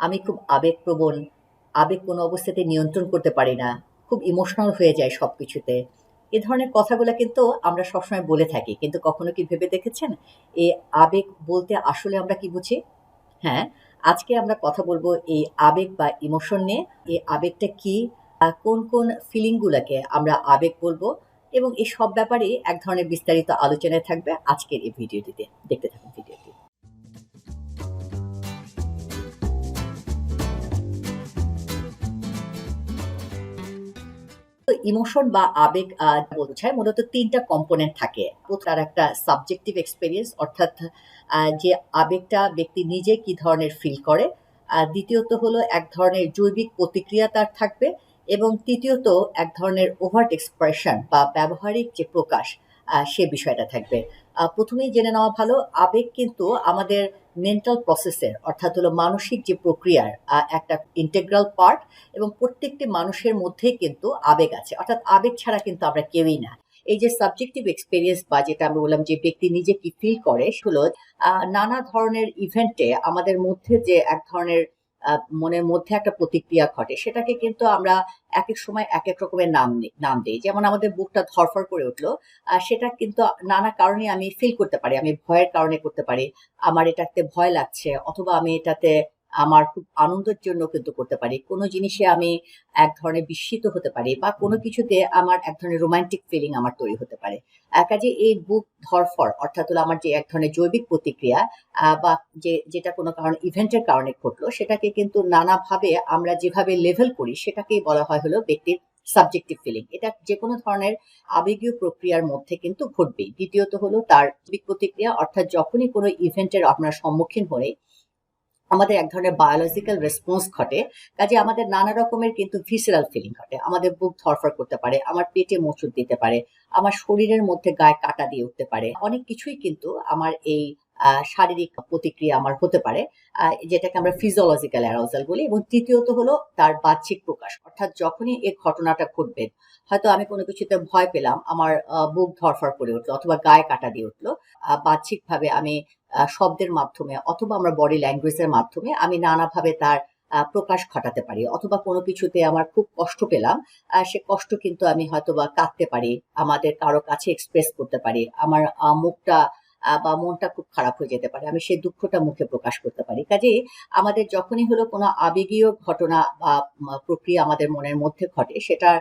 আমি খুব আবেগপ্রবণ, আবেগ কোনো অবস্থাতে নিয়ন্ত্রণ করতে পারি না, খুব ইমোশনাল হয়ে যায় সব কিছুতে এ ধরনের কথাগুলো কিন্তু আমরা সবসময় বলে থাকি, কিন্তু কখনো কি ভেবে দেখেছেন? এ আবেগ বলতে আসলে আমরা কি বুঝি? হ্যাঁ আজকে আমরা কথা বলব এই আবেগ বা ইমোশন নিয়ে। এই আবেগটা কি কোন কোন ফিলিংগুলোকে আমরা আবেগ বলব এবং এই সব ব্যাপারে এক ধরনের বিস্তারিত আলোচনায় থাকবে আজকের এই ভিডিওটিতে। দেখতে থাকুন ভিডিওটি। ইমোশন বা আবেগ বোঝায় মূলত তিনটা কম্পোনেন্ট থাকে। তার একটা সাবজেক্টিভ এক্সপিরিয়েন্স অর্থাৎ যে আবেগটা ব্যক্তি নিজে কি ধরনের ফিল করে। দ্বিতীয়ত হলো এক ধরনের জৈবিক প্রতিক্রিয়া তার থাকবে এবং তৃতীয়ত এক ধরনের ওভার্ট এক্সপ্রেশন বা ব্যবহারিক যে প্রকাশ সে বিষয়টা থাকবে। প্রথমেই জেনে নেওয়া ভালো, আবেগ কিন্তু আমাদের মেন্টাল প্রসেসের অর্থাৎ হলো মানসিক যে প্রক্রিয়ার একটা ইন্টেগ্রাল পার্ট এবং প্রত্যেকটি মানুষের মধ্যেই কিন্তু আবেগ আছে। অর্থাৎ আবেগ ছাড়া কিন্তু আমরা কেউই না। এই যে সাবজেক্টিভ এক্সপিরিয়েন্স বা যেটা আমি বললাম যে ব্যক্তি নিজে কি ফিল করে হলো নানা ধরনের ইভেন্টে আমাদের মধ্যে যে এক ধরনের মনের মধ্যে একটা প্রতিক্রিয়া ঘটে, সেটাকে কিন্তু আমরা এক এক সময় এক এক রকমের নাম নাম দিই। যেমন আমাদের বুকটা ধরফর করে উঠল সেটা কিন্তু নানা কারণে আমি ফিল করতে পারি, আমি ভয়ের কারণে করতে পারি। আমার এটাতে ভয় লাগছে, অথবা আমি এটাতে আমার খুব আনন্দের জন্য কিন্তু করতে পারি। কোনো জিনিসে আমি এক ধরনের বিস্মিত হতে পারি বা কোনো কিছুতে আমার এক ধরনের রোমান্টিক ফিলিং আমার তৈরি হতে পারে। কাজে এই বুক ধরফর অর্থাৎ হলো আমার যে এক ধরনের জৈবিক প্রতিক্রিয়া বা যে, যেটা কোনো কারণ ইভেন্টের কারণে ঘটলো, সেটাকে কিন্তু নানাভাবে আমরা যেভাবে লেভেল করি, সেটাকেই বলা হয় হলো ব্যক্তির সাবজেক্টিভ ফিলিং এটা যে কোনো ধরনের আবেগীয় প্রক্রিয়ার মধ্যে কিন্তু ঘটবেই। দ্বিতীয়ত হলো তার প্রতিক্রিয়া, অর্থাৎ যখনই কোনো ইভেন্টের আপনার সম্মুখীন হয়ে আমাদের এক ধরনের বায়োলজিক্যাল রেসপন্স ঘটে। কাজে আমাদের নানা রকমের কিন্তু ভিসেরাল ফিলিং ঘটে। আমাদের বুক ধরফর করতে পারে, আমার পেটে মোচড় দিতে পারে, আমার শরীরের মধ্যে গায়ে কাটা দিয়ে উঠতে পারে। অনেক কিছুই কিন্তু আমার এই শারীরিক প্রতিক্রিয়া আমার হতে পারে যেটাকে আমরা ফিজিওলজিক্যাল অ্যারাউজাল বলি। এবং তৃতীয়ত হলো তার বাহ্যিক প্রকাশ। অর্থাৎ যখনই এই ঘটনাটা ঘটবে, হয়তো আমি কোনো কিছুতে ভয় পেলাম, আমার বুক ধরফর করে উঠল অথবা গায়ে কাটা দিয়ে উঠল বাহ্যিকভাবে আমি শব্দের মাধ্যমে অথবা আমরা বডি ল্যাঙ্গুয়েজের মাধ্যমে আমি নানাভাবে তার প্রকাশ ঘটাতে পারি অথবা কোনো কিছুতে আমার খুব কষ্ট পেলাম সে কষ্ট কিন্তু আমি হয়তো বা কাঁদতে পারি, আমাদের কারও কাছে এক্সপ্রেস করতে পারি, আমার মুখটা বা মনটা খুব খারাপ হয়ে যেতে পারে, আমি সেই দুঃখটা মুখে প্রকাশ করতে পারি। কাজে আমাদের যখনই হলো কোনো আবেগীয় ঘটনা বা প্রক্রিয়া আমাদের মনের মধ্যে ঘটে, সেটার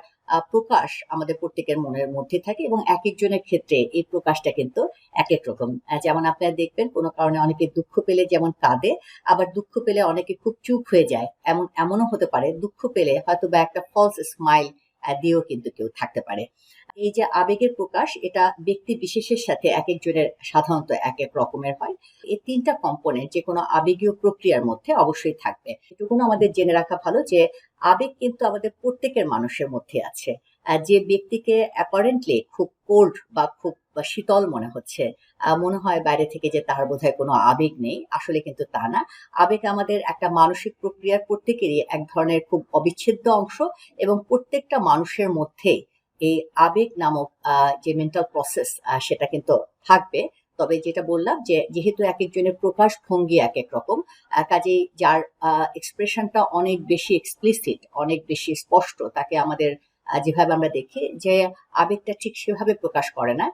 প্রকাশ আমাদের প্রত্যেকের মনের মধ্যে থাকে এবং এক একজনের ক্ষেত্রে এই প্রকাশটা কিন্তু এক এক রকম যেমন আপনারা দেখবেন, কোনো কারণে অনেকে দুঃখ পেলে যেমন কাঁদে, আবার দুঃখ পেলে অনেকে খুব চুপ হয়ে যায়। এমন, এমনও হতে পারে, দুঃখ পেলে হয়তো বা একটা ফলস স্মাইল দিয়েও কিন্তু কেউ থাকতে পারে। এই যে আবেগের প্রকাশ, এটা ব্যক্তি বিশেষের সাথে এক একজনের সাধারণত এক এক রকমের হয়। এই তিনটা কম্পোনেন্ট যে কোনো আবেগীয় প্রক্রিয়ার মধ্যে অবশ্যই থাকবে। এটুকুনো আমাদের জেনে রাখা ভালো যে, আবেগ কিন্তু আমাদের প্রত্যেকের মানুষের মধ্যে আছে। যে ব্যক্তিকে অ্যাপারেন্টলি খুব কোল্ড বা খুব শীতল মনে হচ্ছে মনে হয় বাইরে থেকে যে তার বোধহয় কোনো আবেগ নেই, আসলে কিন্তু তা না। আবেগ আমাদের একটা মানসিক প্রক্রিয়ার প্রত্যেকেরই এক ধরনের খুব অবিচ্ছেদ্য অংশ এবং প্রত্যেকটা মানুষের মধ্যে এই আবেগ নামক যে মেন্টাল প্রসেস সেটা কিন্তু থাকবে। তবে যেটা বললাম যে, যেহেতু এক একজনের প্রকাশ ভঙ্গি এক এক রকম কাজেই যার এক্সপ্রেশনটা অনেক বেশি এক্সপ্লিসিট অনেক বেশি স্পষ্ট, তাকে আমাদের যেভাবে আমরা দেখি যে, আবেগটা ঠিক সেভাবে প্রকাশ করে না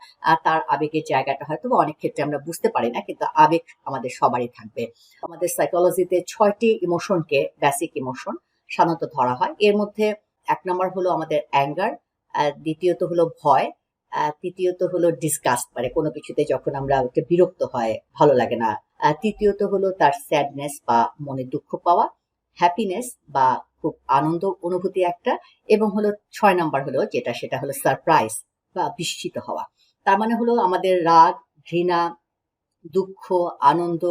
তার আবেগের জায়গাটা হয়তো বা অনেক ক্ষেত্রে আমরা বুঝতে পারি না, কিন্তু আবেগ আমাদের সবারই থাকবে। আমাদের সাইকোলজিতে ছয়টি ইমোশনকে বেসিক ইমোশন সাধারণত ধরা হয়। এর মধ্যে এক নম্বর হলো আমাদের অ্যাঙ্গার দ্বিতীয়ত হলো ভয় তৃতীয়ত হলো ডিসকাস্ট মানে কোনো কিছুতে যখন আমরা বিরক্ত হয়, ভালো লাগে না। তৃতীয়ত হলো তার স্যাডনেস বা মনে দুঃখ পাওয়া হ্যাপিনেস বা খুব আনন্দ অনুভূতি একটা, এবং হলো ছয় নাম্বার হলো যেটা, সেটা হলো সারপ্রাইজ বা বিস্মিত হওয়া। তার মানে হলো আমাদের রাগ, ঘৃণা, দুঃখ, আনন্দ,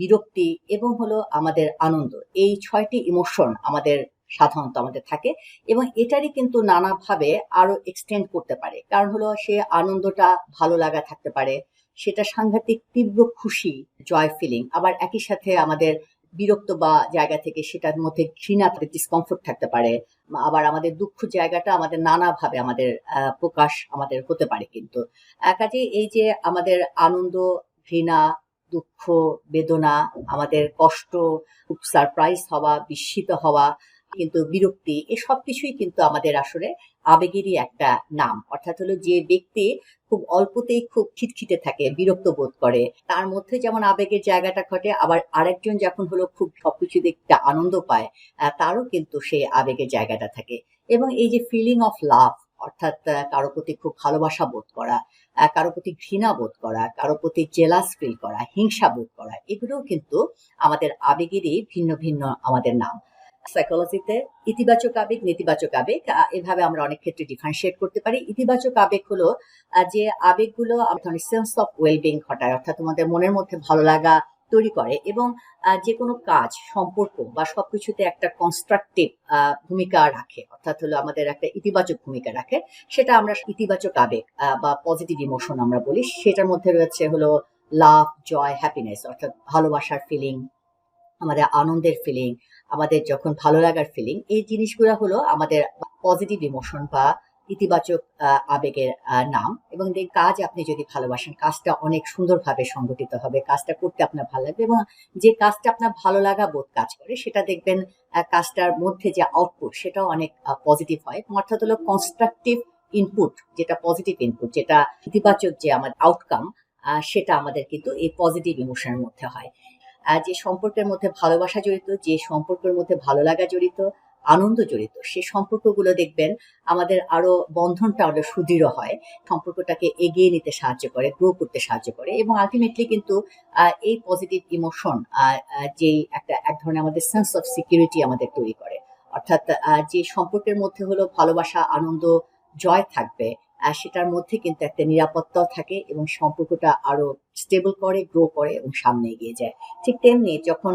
বিরক্তি, এবং হলো আমাদের আনন্দ। এই ছয়টি ইমোশন আমাদের সাধারণত আমাদের থাকে এবং এটারই কিন্তু নানাভাবে আরও এক্সটেন্ড করতে পারে। কারণ হলো সে আনন্দটা ভালো লাগা থাকতে পারে, সেটা সাংঘাতিক তীব্র খুশি জয় ফিলিং আবার একই সাথে আমাদের বিরক্ত বা জায়গা থেকে সেটার মধ্যে ঘৃণা ডিসকমফোর্ট থাকতে পারে, আবার আমাদের দুঃখ জায়গাটা আমাদের নানাভাবে আমাদের প্রকাশ আমাদের হতে পারে কিন্তু। কাজে এই যে আমাদের আনন্দ, ঘৃণা, দুঃখ, বেদনা, আমাদের কষ্ট সারপ্রাইজ হওয়া, বিস্মিত হওয়া কিন্তু বিরক্তি, এ সব কিছুই কিন্তু আমাদের আসলে আবেগেরই একটা নাম। অর্থাৎ হলো যে ব্যক্তি খুব অল্পতেই খুব খিটখিটে থাকে, বিরক্ত বোধ করে। তার মধ্যে যেমন আবেগের জায়গাটা ঘটে, আবার আরেকজন যখন হলো খুব সবকিছু দেখতে আনন্দ পায় তারও কিন্তু সেই আবেগের জায়গাটা থাকে। এবং এই যে ফিলিং অফ লাভ অর্থাৎ কারও প্রতি খুব ভালোবাসা বোধ করা কারও প্রতি ঘৃণা বোধ করা, কারও প্রতি জেলাস ফিল করা, হিংসা বোধ করা, এগুলোও কিন্তু আমাদের আবেগেরই ভিন্ন ভিন্ন আমাদের নাম। সাইকোলজিতে ইতিবাচক আবেগ, নেতিবাচক আবেগ এভাবে আমরা অনেক ক্ষেত্রে ডিফারেন্সিয়েট করতে পারি। ইতিবাচক আবেগ হলো যে আবেগগুলো সেন্স অফ ওয়েলবিং ঘটায়, অর্থাৎ তোমাদের মনের মধ্যে ভালো লাগা তৈরি করে এবং যে কোনো কাজ, সম্পর্ক বা সবকিছুতে একটা কনস্ট্রাকটিভ ভূমিকা রাখে, অর্থাৎ হলো আমাদের একটা ইতিবাচক ভূমিকা রাখে। সেটা আমরা ইতিবাচক আবেগ বা পজিটিভ ইমোশন আমরা বলি। সেটার মধ্যে রয়েছে হলো লাভ জয় হ্যাপিনেস অর্থাৎ ভালোবাসার ফিলিং আমাদের আনন্দের ফিলিং আমাদের যখন ভালো লাগার ফিলিং এই জিনিসগুলো হলো আমাদের পজিটিভ ইমোশন বা ইতিবাচক আবেগের নাম এবং এই কাজ আপনি যদি ভালোবাসেন, কাজটা অনেক সুন্দরভাবে সংগঠিত হবে, কাজটা করতে আপনার ভালো লাগবে এবং যে কাজটা আপনার ভালো লাগা বোধ কাজ করে, সেটা দেখবেন কাজটার মধ্যে যে আউটপুট সেটাও অনেক পজিটিভ হয় অর্থাৎ হলো কনস্ট্রাকটিভ ইনপুট যেটা পজিটিভ ইনপুট যেটা ইতিবাচক যে আমার আউটকাম সেটা আমাদের কিন্তু এই পজিটিভ ইমোশনের মধ্যে হয়। যে সম্পর্কের মধ্যে ভালোবাসা জড়িত, যে সম্পর্কের মধ্যে ভালো লাগা জড়িত, আনন্দ জড়িত, সে সম্পর্কগুলো দেখবেন আমাদের আরও বন্ধনটা আরও সুদৃঢ় হয়, সম্পর্কটাকে এগিয়ে নিতে সাহায্য করে গ্রো করতে সাহায্য করে এবং আলটিমেটলি কিন্তু এই পজিটিভ ইমোশন যে একটা, এক ধরনের আমাদের সেন্স অফ সিকিউরিটি আমাদের তৈরি করে। অর্থাৎ যে সম্পর্কের মধ্যে হলো ভালোবাসা, আনন্দ, জয় থাকবে আহ, সেটার মধ্যে কিন্তু একটা নিরাপত্তাও থাকে এবং সম্পর্কটা আরও স্টেবল করে গ্রো করে এবং সামনে এগিয়ে যায়। ঠিক তেমনি যখন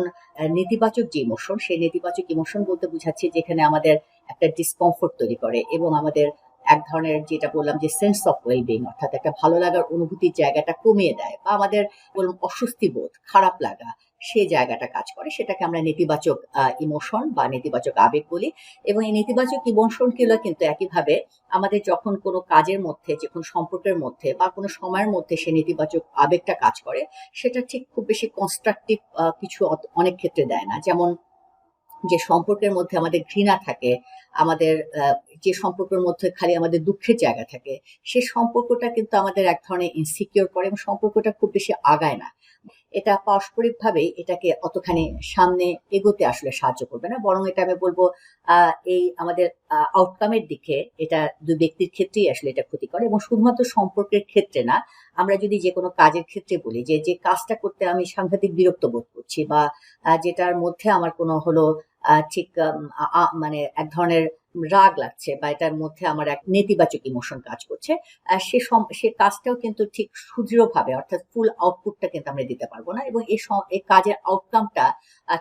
নেতিবাচক যে ইমোশন সেই নেতিবাচক ইমোশন বলতে বোঝাচ্ছি যেখানে আমাদের একটা ডিসকমফোর্ট তৈরি করে এবং আমাদের এক ধরনের যেটা বললাম যে সেন্স অফ ওয়েলবিং অর্থাৎ একটা ভালো লাগার অনুভূতির জায়গাটা কমিয়ে দেয় বা আমাদের বলুন অস্বস্তি বোধ খারাপ লাগা সেই জায়গাটা কাজ করে, সেটাকে আমরা নেতিবাচক ইমোশন বা নেতিবাচক আবেগ বলি এবং এই নেতিবাচক ইমোশনগুলো কিন্তু একইভাবে আমাদের যখন কোনো কাজের মধ্যে, যে কোনো সম্পর্কের মধ্যে বা কোনো সময়ের মধ্যে সে নেতিবাচক আবেগটা কাজ করে, সেটা ঠিক খুব বেশি কনস্ট্রাকটিভ কিছু অনেক ক্ষেত্রে দেয় না। যেমন যে সম্পর্কের মধ্যে আমাদের ঘৃণা থাকে, আমাদের যে সম্পর্কের মধ্যে খালি আমাদের দুঃখের জায়গা থাকে, সে সম্পর্কটা কিন্তু আমাদের এক ধরনের ইনসিকিউর করে এবং সম্পর্কটা খুব বেশি আগায় না। এটা পারস্পরিকভাবে এটাকে অতখানি সামনে এগোতে আসলে সাহায্য করবে না। বরং এটা আমি বলব এই আমাদের আউটকামের দিকে এটা দুই ব্যক্তির ক্ষেত্রেই আসলে এটা ক্ষতি করে এবং শুধুমাত্র সম্পর্কের ক্ষেত্রে না আমরা যদি যে কোনো কাজের ক্ষেত্রে বলি যে যে কাজটা করতে আমি সাংঘাতিক বিরক্ত বোধ করছি বা যেটার মধ্যে আমার কোনো হলো ঠিক মানে এক ধরনের রাগ লাগছে বা এটার মধ্যে আমার এক নেতিবাচক ইমোশন কাজ করছে সে সে কাজটাও কিন্তু ঠিক সুদৃঢ়ভাবে অর্থাৎ ফুল আউটপুটটা কিন্তু আমরা দিতে পারব না এবং এই এই কাজের আউটকামটা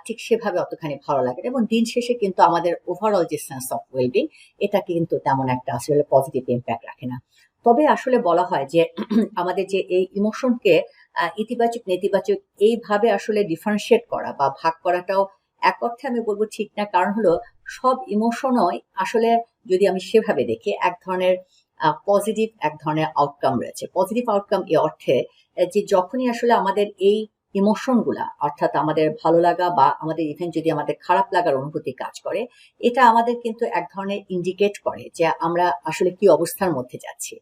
ঠিক সেভাবে অতখানি ভালো লাগে এবং দিন শেষে কিন্তু আমাদের ওভারঅল যে সেন্স অফ ওয়েলবিং এটা কিন্তু তেমন একটা আসলে পজিটিভ ইম্প্যাক্ট রাখে না। তবে আসলে বলা হয় যে আমাদের যে এই ইমোশনকে ইতিবাচক, নেতিবাচক এইভাবে আসলে ডিফারেন্সিয়েট করা বা ভাগ করাটাও এক অর্থে আমি বলব ঠিক না। কারণ হলো সব ইমোশনই আসলে যদি আমি সেভাবে দেখি, এক ধরনের পজিটিভ এক ধরনের আউটকাম রয়েছে। পজিটিভ আউটকাম এ অর্থে যে যখনই আসলে আমাদের এই ইমোশনগুলা, অর্থাৎ আমাদের ভালো লাগা বা আমাদের ইভেন যদি আমাদের খারাপ লাগার অনুভূতি কাজ করে, এটা আমাদের কিন্তু এক ধরনের ইন্ডিকেট করে যে আমরা আসলে কি অবস্থার মধ্যে যাচ্ছি।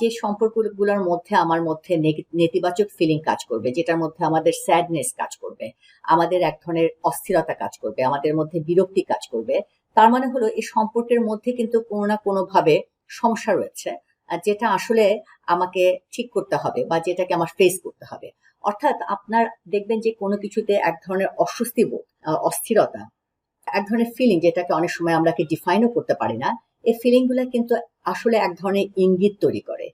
যে সম্পর্কগুলোর মধ্যে আমার মধ্যে নেতিবাচক ফিলিং কাজ করবে, যেটার মধ্যে আমাদের স্যাডনেস কাজ করবে, আমাদের এক ধরনের অস্থিরতা কাজ করবে, আমাদের মধ্যে বিরক্তি কাজ করবে, তার মানে হলো এই সম্পর্কের মধ্যে কিন্তু কোনো না কোনোভাবে সমস্যা রয়েছে। যেটা আসলে আমাকে ঠিক করতে হবে বা যেটাকে আমার ফেস করতে হবে। অর্থাৎ আপনার দেখবেন যে কোনো কিছুতে এক ধরনের অস্বস্তি বোধ অস্থিরতা, এক ধরনের ফিলিং যেটাকে অনেক সময় আমরা ডিফাইনও করতে পারি না, এই ফিলিংগুলা কিন্তু আসলে এক ধরনের ইঙ্গিত তৈরি করে।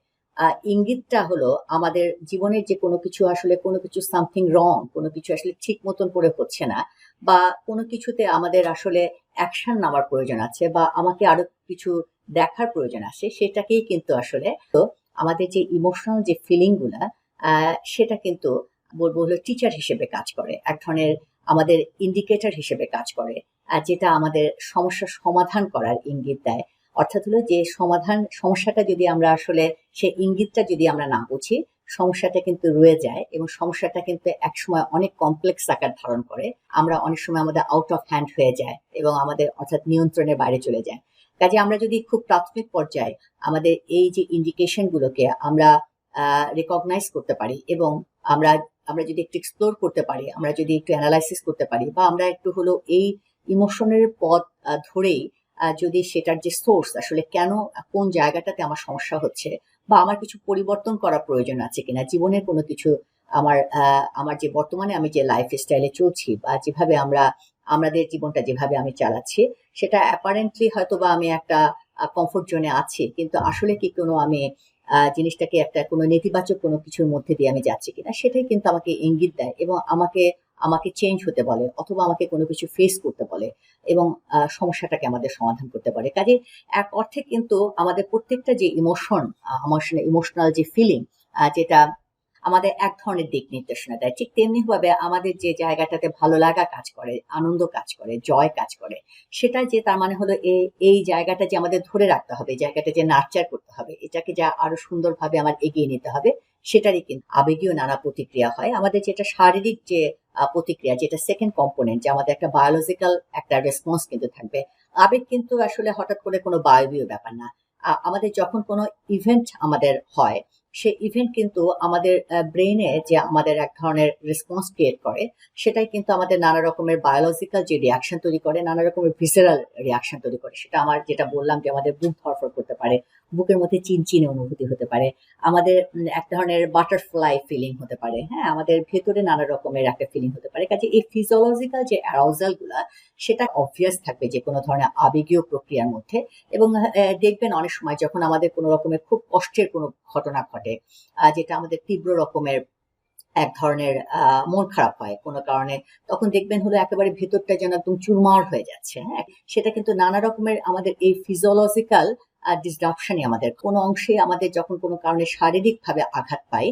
ইঙ্গিতটা হলো আমাদের জীবনের যে কোনো কিছু আসলে কোনো কিছু সামথিং রং কোনো কিছু আসলে ঠিক মতন করে হচ্ছে না বা কোনো কিছুতে আমাদের আসলে অ্যাকশন নেওয়ার প্রয়োজন আছে বা আমাকে আরও কিছু দেখার প্রয়োজন আছে সেটাকেই কিন্তু আসলে তো আমাদের যে ইমোশনাল যে ফিলিংগুলা আহ, সেটা কিন্তু বলব হলো টিচার হিসেবে কাজ করে। এক ধরনের আমাদের ইন্ডিকেটর হিসেবে কাজ করে যেটা আমাদের সমস্যা সমাধান করার ইঙ্গিত দেয়। অর্থাৎ হলো যে সমাধান সমস্যাটা যদি আমরা আসলে সে ইঙ্গিতটা যদি আমরা না বুঝি সমস্যাটা কিন্তু রয়ে যায় এবং সমস্যাটা কিন্তু একসময় অনেক কমপ্লেক্স আকার ধারণ করে। আমরা অনেক সময় আমাদের আউট অফ হ্যান্ড হয়ে যায় এবং আমাদের অর্থাৎ নিয়ন্ত্রণের বাইরে চলে যায়। কাজে আমরা যদি খুব প্রাথমিক পর্যায়ে আমাদের এই যে ইন্ডিকেশন গুলোকে আমরা রেকগনাইজ করতে পারি এবং আমরা আমরা যদি একটু এক্সপ্লোর করতে পারি, আমরা যদি একটু অ্যানালাইসিস করতে পারি বা আমরা একটু হলো এই ইমোশনের পথ ধরেই যদি সেটার যে সোর্স আসলে কেন, কোন জায়গাটাতে আমার সমস্যা হচ্ছে বা আমার কিছু পরিবর্তন করা প্রয়োজন আছে কিনা, জীবনের কোনো কিছু আমার আমার যে বর্তমানে আমি যে লাইফ স্টাইলে চলছি বা যেভাবে আমরা আমাদের জীবনটা যেভাবে আমি চালাচ্ছি, সেটা অ্যাপারেন্টলি হয়তো বা আমি একটা কমফোর্ট জোনে আছি, কিন্তু আসলে কি কোনো আমি জিনিসটাকে একটা কোনো নেতিবাচক কোনো কিছুর মধ্যে দিয়ে আমি যাচ্ছি কিনা, সেটাই কিন্তু আমাকে ইঙ্গিত দেয় এবং আমাকে আমাকে চেঞ্জ হতে বলে অথবা আমাকে কোনো কিছু ফেস করতে বলে এবং সমস্যাটাকে আমাদের সমাধান করতে পারে। কাজে এক অর্থে কিন্তু আমাদের প্রত্যেকটা যে ইমোশন আমার ইমোশনাল যে ফিলিং যেটা আমাদের এক ধরনের দিক নির্দেশনা দেয়। ঠিক তেমনি ভাবে আমাদের যে জায়গাটাতে ভালো লাগা কাজ করে, আনন্দ কাজ করে, জয় কাজ করে সেটা যে তার মানে হলো এই জায়গাটা যে আমাদের ধরে রাখতে হবে, জায়গাটা যে নার্চার করতে হবে, এটাকে যা আরও সুন্দরভাবে আমার এগিয়ে নিতে হবে, সেটারই কিন্তু আবেগীয় নানা প্রতিক্রিয়া হয়। আমাদের যেটা শারীরিক যে প্রতিক্রিয়া, যেটা সেকেন্ড কম্পোনেন্ট যে আমাদের একটা বায়োলজিক্যাল একটা রেসপন্স কিন্তু থাকবে। আবেগ কিন্তু আসলে হঠাৎ করে কোনো বায়বীয় ব্যাপার না। আমাদের যখন কোনো ইভেন্ট আমাদের হয় সেই ইভেন্ট কিন্তু আমাদের ব্রেনে যে আমাদের এক ধরনের রেসপন্স ক্রিয়েট করে, সেটাই কিন্তু আমাদের নানা রকমের বায়োলজিক্যাল যে রিয়াকশন তৈরি করে, নানা রকমের ভিসেরাল রিয়াকশন তৈরি করে। সেটা আমার যেটা বললাম যে আমাদের বুক ধরফর করতে পারে বুকের মধ্যে চিনচিনে অনুভূতি হতে পারে। আমাদের এক ধরনের বাটারফ্লাই ফিলিং হতে পারে। হ্যাঁ আমাদের ভেতরে নানা রকমের একটা ফিলিং হতে পারে। কাজে এই ফিজিওলজিক্যাল যে অ্যারাউজালগুলা, সেটা অবভিয়াস থাকবে যে কোনো ধরনের আবেগীয় প্রক্রিয়ার মধ্যে। এবং দেখবেন অনেক সময় যখন আমাদের কোনো রকমের খুব কষ্টের কোনো ঘটনা ঘটে যেটা আমাদের তীব্র রকমের এক ধরনের মন খারাপ হয় কোনো কারণে, তখন দেখবেন হলো একেবারে ভেতরটা যেন একদম চুরমার হয়ে যাচ্ছে। হ্যাঁ সেটা কিন্তু নানা রকমের আমাদের এই ফিজিওলজিক্যাল ডিসরাপশনই আমাদের, কোনো অংশে আমাদের যখন কোনো কারণে শারীরিক ভাবে আঘাত পাই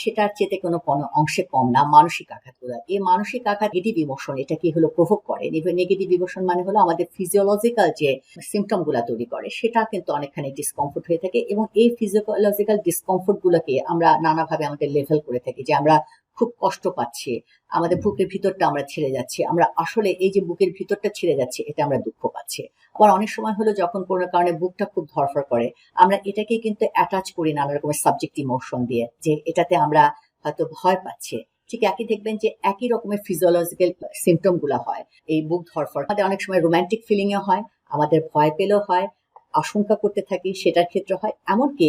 সেটার চেতে কোনো কোনো অংশে কম না, মানসিক আঘাতগুলো এই মানসিক আঘাত নেগেটিভ ইমোশন এটা কি হলো প্রভোগ করে? নেগেটিভ ইমোশন মানে হলো আমাদের ফিজিওলজিক্যাল যে সিমটমগুলা তৈরি করে, সেটা কিন্তু অনেকখানি ডিসকমফোর্ট হয়ে থাকে এবং এই ফিজিওলজিক্যাল ডিসকমফোর্ট গুলোকে আমরা নানাভাবে আমাদের লেভেল করে থাকি যে আমরা খুব কষ্ট পাচ্ছি। আমাদের বুকের ভিতরটা আমরা ছেড়ে যাচ্ছি। আমরা আসলে এই যে বুকের ভিতরটা ছেড়ে যাচ্ছে এটা আমরা দুঃখ পাচ্ছি। আবার অনেক সময় হলো যখন কোনো কারণে বুকটা খুব ধরফর করে আমরা এটাকে কিন্তু অ্যাটাচ করি নানা রকমের সাবজেক্ট ইমোশন দিয়ে যে এটাতে আমরা হয়তো ভয় পাচ্ছি। ঠিক একই দেখবেন যে একই রকমের ফিজিওলজিক্যাল সিমটমগুলো হয়। এই বুক ধরফর আমাদের অনেক সময় রোমান্টিক ফিলিং এ হয় আমাদের ভয় পেলেও হয় আশঙ্কা করতে থাকি সেটার ক্ষেত্রে হয়। এমনকি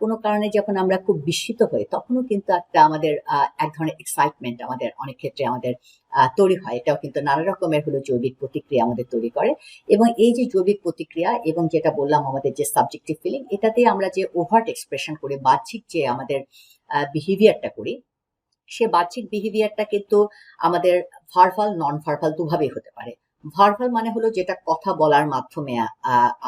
কোনো কারণে যখন আমরা খুব বিস্মিত হই, তখনও কিন্তু একটা আমাদের এক ধরনের এক্সাইটমেন্ট আমাদের অনেক ক্ষেত্রে আমাদের তৈরি হয়। এটাও কিন্তু নানা রকমের হলো জৈবিক প্রতিক্রিয়া আমাদের তৈরি করে। এবং এই যে জৈবিক প্রতিক্রিয়া এবং যেটা বললাম আমাদের যে সাবজেক্টিভ ফিলিং এটাতে আমরা যে ওভার্ট এক্সপ্রেশন করি, বাহ্যিক যে আমাদের বিহেভিয়ারটা করি, সে বাহ্যিক বিহেভিয়ারটা কিন্তু আমাদের ভার্বাল নন ভার্বাল দুভাবেই হতে পারে। ভার্বাল মানে হলো যেটা কথা বলার মাধ্যমে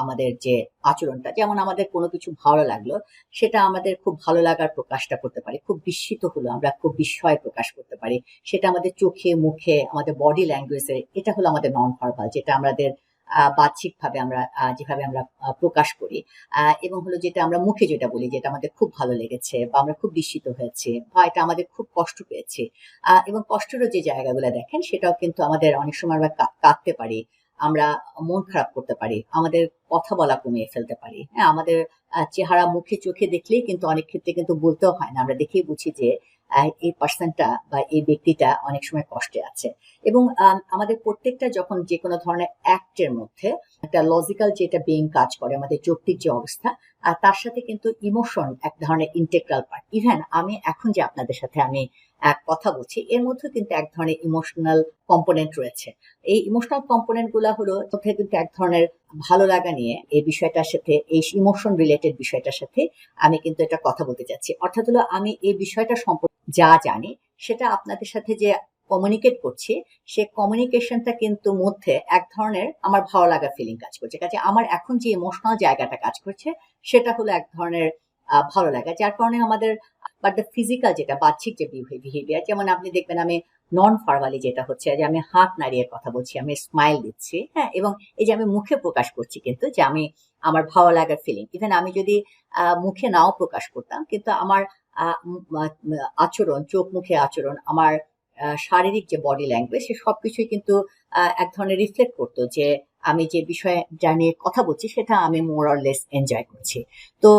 আমাদের যে আচরণটা, যেমন আমাদের কোনো কিছু ভালো লাগল, সেটা আমাদের খুব ভালো লাগার প্রকাশটা করতে পারি, খুব বিস্মিত হলো আমরা, খুব বিস্ময় প্রকাশ করতে পারি, সেটা আমাদের চোখে, মুখে, আমাদের বডি ল্যাঙ্গুয়েজে এটা হলো আমাদের নন ভার্বাল যেটা আমাদের বাহ্যিক ভাবে আমরা যেভাবে আমরা প্রকাশ করি এবং হলো যেটা আমরা মুখে যেটা বলি, যেটা আমাদের খুব ভালো লেগেছে বা আমরা খুব বিস্মিত হয়েছে বা এটা আমাদের খুব কষ্ট পেয়েছে এবং কষ্টেরও যে জায়গাগুলো দেখেন, সেটাও কিন্তু আমাদের অনেক সময় আমরা কাঁদতে পারি, আমরা মন খারাপ করতে পারি, আমাদের কথা বলা কমিয়ে ফেলতে পারি হ্যাঁ আমাদের চেহারা মুখে চোখে দেখলেই কিন্তু অনেক ক্ষেত্রে কিন্তু বলতেও হয় না, আমরা দেখেই বুঝি যে এই পার্সনটা বা এই ব্যক্তিটা অনেক সময় কষ্টে আছে। এবং আমাদের প্রত্যেকটা যখন যে কোনো ধরনের অ্যাক্টের মধ্যে একটা লজিক্যাল যেটা বিং কাজ করে, আমাদের যৌক্তিক যে অবস্থা, আর তার সাথে কিন্তু ইমোশন এক ধরনের ইন্টেগ্রাল পার্ট ইভেন আমি এখন যে আপনাদের সাথে আমি এক কথা বলছি, এর মধ্যে কিন্তু এক ধরনের ইমোশনাল কম্পোনেন্ট রয়েছে। এই ইমোশনাল কম্পোনেন্টগুলা হলো কিন্তু এক ধরনের ভালো লাগা নিয়ে এই বিষয়টার সাথে, এই ইমোশন রিলেটেড বিষয়টার সাথে আমি কিন্তু এটা কথা বলতে চাচ্ছি। অর্থাৎ হলো আমি এই বিষয়টা সম্পর্কে যা জানি, সেটা আপনাদের সাথে যে কমিউনিকেট করছি, সে কমিউনিকেশনটা কিন্তু মধ্যে এক ধরনের আমার ভালো লাগা ফিলিং কাজ করছে। কাজে আমার এখন যে ইমোশনাল জায়গাটা কাজ করছে, সেটা হলো এক ধরনের ভালো লাগা। যার কারণে আমাদের বাট দ্য ফিজিক্যাল যেটা, বাহ্যিক যে বিহেভিয়ার যেমন আপনি দেখবেন আমি নন ফার্বালি যেটা হচ্ছে, যে আমি হাত নাড়িয়ে কথা বলছি, আমি স্মাইল দিচ্ছি হ্যাঁ এবং এই যে আমি মুখে প্রকাশ করছি কিন্তু, যে আমি আমার ভালো লাগার ফিলিং ইভেন আমি যদি মুখে নাও প্রকাশ করতাম, কিন্তু আমার আচরণ, চোখ মুখে আচরণ, আমার শারীরিক যে বডি ল্যাঙ্গুয়েজ সে সবকিছুই কিন্তু আহ, এক ধরনের রিফ্লেক্ট করতো যে আমি যে বিষয়ে যা নিয়ে কথা বলছি সেটা আমি মোর অর লেস এনজয় করছি। তো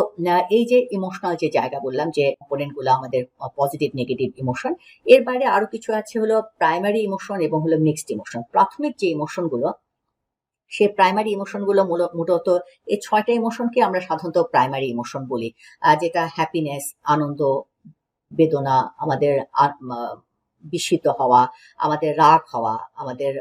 এই যে ইমোশনাল যে জায়গা বললাম যে কম্পোনেন্টগুলো আমাদের পজিটিভ নেগেটিভ ইমোশন এর বাইরে আরও কিছু আছে হলো প্রাইমারি ইমোশন এবং হলো মিক্সড ইমোশন প্রাথমিক যে ইমোশনগুলো সে প্রাইমারি ইমোশনগুলো মূলত এই ছয়টা ইমোশনকে আমরা সাধারণত প্রাইমারি ইমোশন বলি। যেটা হ্যাপিনেস আনন্দ বেদনা আমাদের বিস্মিত হওয়া আমাদের রাগ হওয়া আমাদের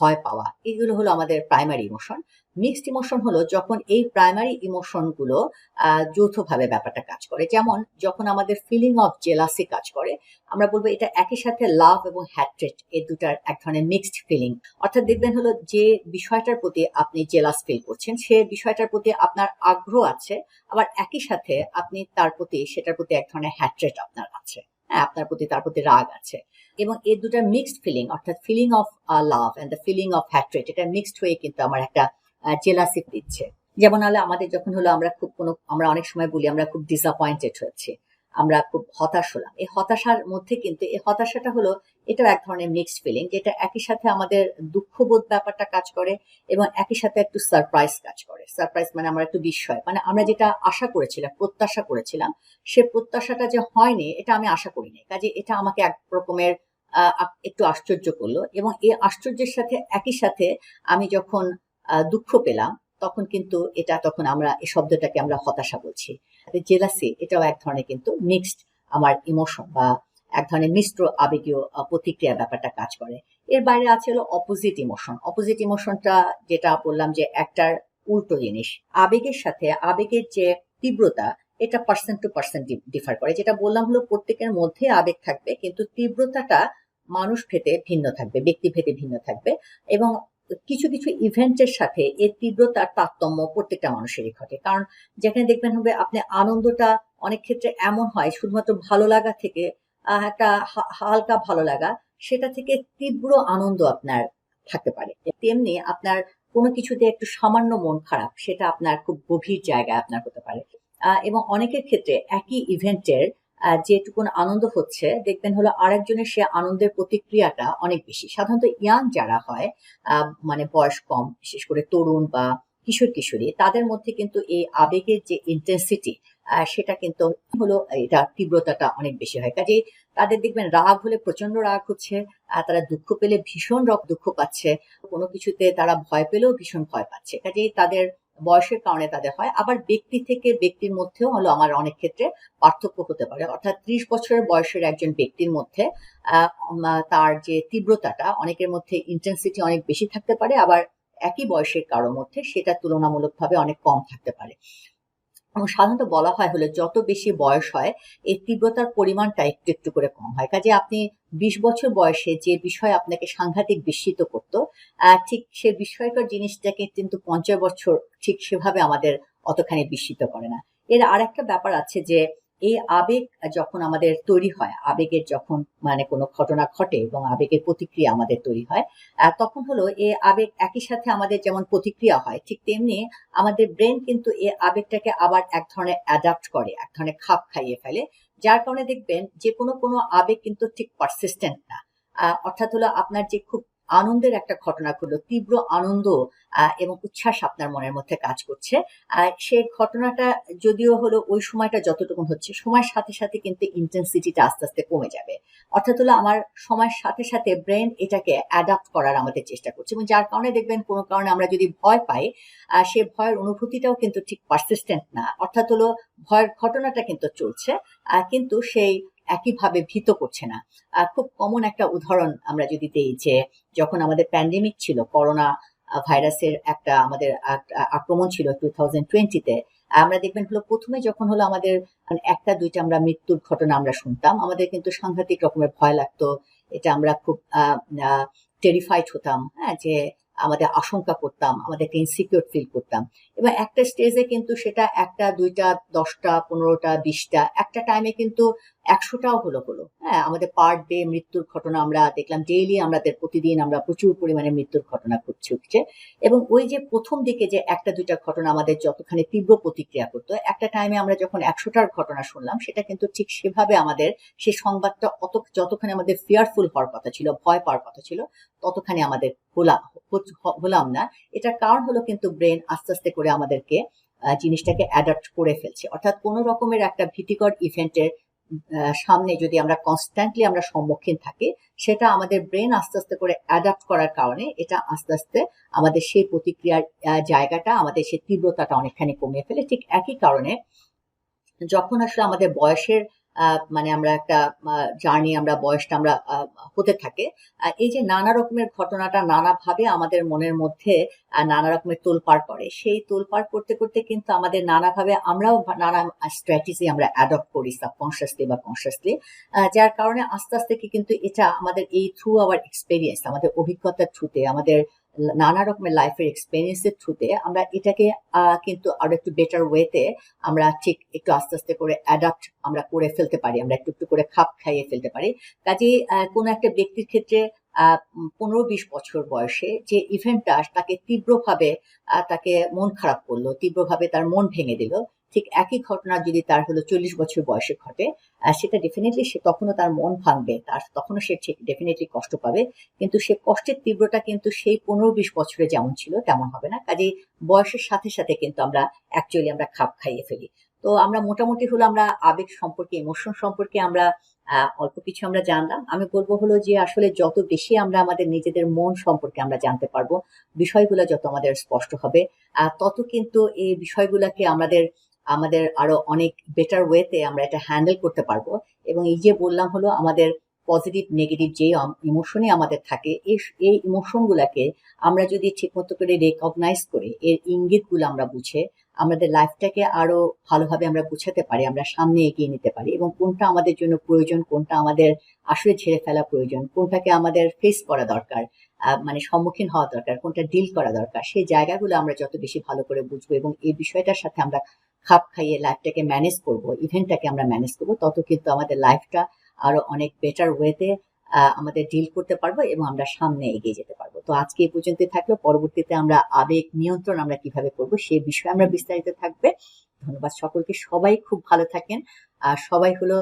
ভয় পাওয়া এগুলো হলো আমাদের প্রাইমারি ইমোশন মিক্সড ইমোশন হলো যখন এই প্রাইমারি ইমোশনগুলো আহ, যৌথভাবে ব্যাপারটা কাজ করে। যেমন যখন আমাদের ফিলিং অফ জেলাসি কাজ করে আমরা বলব এটা একই সাথে লাভ এবং হ্যাট্রেট এই দুটার এক ধরনের মিক্সড ফিলিং অর্থাৎ দেখবেন হলো যে বিষয়টার প্রতি আপনি জেলাস ফিল করছেন সে বিষয়টার প্রতি আপনার আগ্রহ আছে আবার একই সাথে আপনি তার প্রতি সেটার প্রতি এক ধরনের হ্যাট্রেট আপনার আছে। আপনার প্রতি তার প্রতি রাগ আছে। এবং এই দুটার মিক্সড ফিলিং অর্থাৎ feeling of love and the feeling of hatred এটা মিক্সড হয়ে কিন্তু আমার একটা জেলাসি দিচ্ছে। যেমন হলো আমাদের যখন হলো আমরা খুব কোনো, আমরা অনেক সময় বলি আমরা খুব ডিসঅ্যাপয়েন্টেড হয়েছি আমরা খুব হতাশ হলাম। এই হতাশার মধ্যে কিন্তু, এই হতাশাটা হলো, এটাও এক ধরনের মিক্সড ফিলিং যেটা একই সাথে আমাদের দুঃখবোধ ব্যাপারটা কাজ করে এবং একই সাথে একটু সারপ্রাইজ কাজ করে। সারপ্রাইজ মানে আমরা একটু বিস্ময়। মানে আমরা যেটা আশা করেছিলাম, প্রত্যাশা করেছিলাম, সে প্রত্যাশাটা যে হয়নি, এটা আমি আশা করিনি। কাজে এটা আমাকে এক রকমের একটু আশ্চর্য করল এবং এই আশ্চর্যের সাথে, একই সাথে আমি যখন দুঃখ পেলাম তখন কিন্তু এটা তখন আমরা এই শব্দটাকে আমরা হতাশা বলছি। জেলাসি এটাও এক ধরনের কিন্তু মিক্সড আমার ইমোশন বা এক ধরনের মিশ্র আবেগীয় প্রতিক্রিয়া ব্যাপারটা কাজ করে। এর বাইরে আছে হলো অপোজিট ইমোশন অপোজিট ইমোশনটা যেটা বললাম যে একটার উল্টো জিনিস। আবেগের সাথে আবেগের যে তীব্রতা, এটা পার্সেন্ট টু পার্সেন্ট ডিফার করে। যেটা বললাম হলো প্রত্যেকের মধ্যে আবেগ থাকবে, কিন্তু তীব্রতাটা মানুষ ভেদে ভিন্ন থাকবে, ব্যক্তি ভেদে ভিন্ন থাকবে। এবং কিছু কিছু ইভেন্টের সাথে এর তীব্রতার তারতম্য প্রত্যেকটা মানুষেরই ঘটে। কারণ যেখানে দেখবেন হবে, আপনি আনন্দটা অনেক ক্ষেত্রে এমন হয়, শুধুমাত্র ভালো লাগা থেকে একটা হালকা ভালো লাগা, সেটা থেকে তীব্র আনন্দ আপনার থাকতে পারে। তেমনি আপনার কোনো কিছুতে একটু সামান্য মন খারাপ, সেটা আপনার খুব গভীর জায়গায় আপনার হতে পারে। এবং অনেকের ক্ষেত্রে একই ইভেন্টের যেটুকুন আনন্দ হচ্ছে, দেখবেন হলো আরেকজনের সে আনন্দের প্রতিক্রিয়াটা অনেক বেশি। সাধারণত ইয়াং যারা হয় মানে বয়স কম, বিশেষ করে তরুণ বা কিশোর কিশোরী, তাদের মধ্যে কিন্তু এই আবেগের যে ইন্টেন্সিটি সেটা কিন্তু হলো এটা তীব্রতাটা অনেক বেশি হয়। কাজে তাদের দেখবেন রাগ হলে প্রচণ্ড রাগ হচ্ছে তারা দুঃখ পেলে ভীষণ রক, দুঃখ পাচ্ছে, কোনো কিছুতে তারা ভয় পেলেও ভীষণ ভয় পাচ্ছে। কাজেই তাদের বয়সের কারণে তাদের হয়। আবার ব্যক্তি থেকে ব্যক্তির মধ্যেও হলো আমার অনেক ক্ষেত্রে পার্থক্য হতে পারে। অর্থাৎ ত্রিশ বছরের বয়সের একজন ব্যক্তির মধ্যে তার যে তীব্রতাটা অনেকের মধ্যে ইন্টেন্সিটি অনেক বেশি থাকতে পারে। আবার একই বয়সের কারোর মধ্যে সেটা তুলনামূলকভাবে অনেক কম থাকতে পারে। এবং সাধারণত বলা হয় হলে যত বেশি বয়স হয় এই তীব্রতার পরিমাণটা একটু একটু করে কম হয়। কাজে আপনি বিশ বছর বয়সে যে বিষয় আপনাকে সাংঘাতিক বিস্মিত করত ঠিক সে বিষয়কর জিনিসটাকে কিন্তু পঞ্চাশ বছর ঠিক সেভাবে আমাদের অতখানি বিস্মিত করে না। এর আর একটা ব্যাপার আছে যে এই আবেগ যখন আমাদের তৈরি হয়, আবেগের যখন মানে কোনো ঘটনা ঘটে এবং আবেগের প্রতিক্রিয়া আমাদের তৈরি হয় তখন হলো এই আবেগ একই সাথে আমাদের যেমন প্রতিক্রিয়া হয়, ঠিক তেমনি আমাদের ব্রেন কিন্তু এই আবেগটাকে আবার এক ধরনের অ্যাডাপ্ট করে, এক ধরনের খাপ খাইয়ে ফেলে, যার কারণে দেখবেন যে কোনো কোনো আবেগ কিন্তু ঠিক পারসিস্টেন্ট না। অর্থাৎ হলো আপনার যে খুব আনন্দের একটা ঘটনা ঘটলো, তীব্র আনন্দ এবং উচ্ছ্বাস আপনার মনের মধ্যে কাজ করছে। সেই ঘটনাটা যদিও হলো ওই সময়টা যতটুকু হচ্ছে, সময়ের সাথে সাথে কিন্তু ইন্টেন্সিটিটা আস্তে আস্তে কমে যাবে। অর্থাৎ হলো আমার সময়ের সাথে সাথে ব্রেন এটাকে অ্যাডাপ্ট করার আমাদের চেষ্টা করছে, এবং যার কারণে দেখবেন কোনো কারণে আমরা যদি ভয় পাই সে ভয়ের অনুভূতিটাও কিন্তু ঠিক পারসিস্টেন্ট না। অর্থাৎ হলো ভয়ের ঘটনাটা কিন্তু চলছে কিন্তু সেই একইভাবে ভীত করছে না। খুব কমন একটা উদাহরণ আমরা যদি দেই যে, যখন আমাদের প্যান্ডেমিক ছিল করোনা ভাইরাসের একটা আমাদের আক্রমণ ছিল টু থাউজেন্ড টোয়েন্টিতে আমরা দেখবেন হলো প্রথমে যখন হলো আমাদের মানে একটা, দুইটা আমরা মৃত্যুর ঘটনা আমরা শুনতাম, আমাদের কিন্তু সাংঘাতিক রকমের ভয় লাগতো। এটা আমরা খুব টেরিফাইড হতাম হ্যাঁ যে আমাদের আশঙ্কা করতাম, আমাদেরকে ইনসিকিউর ফিল করতাম। এবং একটা স্টেজে কিন্তু সেটা একটা, দুইটা, দশটা, পনেরোটা, বিশটা, একটা টাইমে কিন্তু একশোটাও হলো হলো। হ্যাঁ আমাদের পার ডে মৃত্যুর ঘটনা আমরা দেখলাম, ডেইলি আমাদের প্রতিদিন আমরা প্রচুর পরিমাণে মৃত্যুর ঘটনা ঘটছে উঠছে এবং ওই যে প্রথম দিকে যে একটা দুইটা ঘটনা আমাদের যতখানি তীব্র প্রতিক্রিয়া করতো, একটা টাইমে আমরা যখন একশোটার ঘটনা শুনলাম, সেটা কিন্তু ঠিক সেভাবে আমাদের সেই সংবাদটা অত, যতখানি আমাদের ফিয়ারফুল হওয়ার কথা ছিল, ভয় পাওয়ার কথা ছিল, ততখানি আমাদের হলাম হলাম না। এটার কারণ হলো কিন্তু ব্রেন আস্তে আস্তে করে আমাদেরকে জিনিসটাকে অ্যাডাপ্ট করে ফেলছে। অর্থাৎ কোনো রকমের একটা ভীতিকর ইভেন্টের সামনে যদি আমরা কনস্ট্যান্টলি আমরা সম্মুখীন থাকি, সেটা আমাদের ব্রেন আস্তে আস্তে করে অ্যাডাপ্ট করার কারণে এটা আস্তে আস্তে আমাদের সেই প্রতিক্রিয়ার জায়গাটা, আমাদের সেই তীব্রতাটা অনেকখানি কমিয়ে ফেলে। ঠিক একই কারণে যখন আসলে আমাদের বয়সের মানে আমরা একটা জার্নি আমরা বয়সটা আমরা হতে থাকে। এই যে নানা রকমের ঘটনাটা নানাভাবে আমাদের মনের মধ্যে নানা রকমের তোলপাড় করে। সেই তোলপাড় করতে করতে কিন্তু আমাদের নানাভাবে আমরাও নানা স্ট্র্যাটেজি আমরা অ্যাডপ্ট করি সাবকনশিয়াসলি বা কনসিয়াসলি যার কারণে আস্তে আস্তে কি কিন্তু এটা আমাদের এই থ্রু আওয়ার এক্সপেরিয়েন্স আমাদের অভিজ্ঞতার থ্রুতে আমাদের নানা রকমের লাইফের এক্সপেরিয়েন্সের থ্রুতে আমরা এটাকে কিন্তু আরও একটু বেটার ওয়েতে আমরা ঠিক একটু আস্তে আস্তে করে অ্যাডাপ্ট আমরা করে ফেলতে পারি, আমরা একটু একটু করে খাপ খাইয়ে ফেলতে পারি। কাজে কোনো একটা ব্যক্তির ক্ষেত্রে পনেরো বিশ বছর বয়সে যে ইভেন্টটা তাকে তীব্রভাবে তাকে মন খারাপ করল, তীব্রভাবে তার মন ভেঙে দিল, ঠিক একই ঘটনা যদি তার হলো চল্লিশ বছর বয়সে ঘটে সেটা ডেফিনেটলি সে তখনও তার মন ভাঙবে, তার তখনও সে ডেফিনেটলি কষ্ট পাবে, কিন্তু সে কষ্টের তীব্রতা কিন্তু সেই পনেরো বিশ বছরে যেমন ছিল, তেমন হবে না, কাজেই বয়সের সাথে সাথে কিন্তু আমরা অ্যাকচুয়ালি আমরা খাপ খাইয়ে ফেলি। তো আমরা মোটামুটি হলো আমরা আবেগ সম্পর্কে ইমোশন সম্পর্কে আমরা অল্প কিছু আমরা জানলাম। আমি বলব হলো যে আসলে যত বেশি আমরা আমাদের নিজেদের মন সম্পর্কে আমরা জানতে পারব, বিষয়গুলো যত আমাদের স্পষ্ট হবে তত কিন্তু এই বিষয়গুলোকে আমাদের আমাদের আরও অনেক বেটার ওয়েতে আমরা এটা হ্যান্ডেল করতে পারব। এবং এই যে বললাম হলো আমাদের পজিটিভ নেগেটিভ যে ইমোশনই আমাদের থাকে, এই এই ইমোশনগুলোকে আমরা যদি ঠিকমতো করে রেকগনাইজ করে, এর ইঙ্গিতগুলো আমরা বুঝে আমাদের লাইফটাকে আরও ভালোভাবে আমরা গুছাতে পারি, আমরা সামনে এগিয়ে নিতে পারি এবং কোনটা আমাদের জন্য প্রয়োজন, কোনটা আমাদের আসলে ছেড়ে ফেলা প্রয়োজন, কোনটাকে আমাদের ফেস করা দরকার মানে সম্মুখীন হওয়া দরকার, কোনটা ডিল করা দরকার, সেই জায়গাগুলো আমরা যত বেশি ভালো করে বুঝব এবং এই বিষয়টার সাথে আমরা খাপ খাইয়ে লাইফটাকে ম্যানেজ করব ইভেন্টটাকে আমরা ম্যানেজ করব, তত কিন্তু আমাদের লাইফটা আরও অনেক বেটার ওয়েতে আমাদের ডিল করতে পারব এবং আমরা সামনে এগিয়ে যেতে পারব। তো আজকে এই পর্যন্ত থাকল। পরবর্তীতে আমরা আবেগ নিয়ন্ত্রণ আমরা কীভাবে করব সে বিষয়ে আমরা বিস্তারিত থাকবে। ধন্যবাদ সকলকে। সবাই খুব ভালো থাকেন। আর সবাই হলো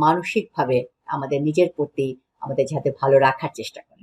মানসিকভাবে আমাদের নিজের প্রতি আমাদের যাতে ভালো রাখার চেষ্টা করেন।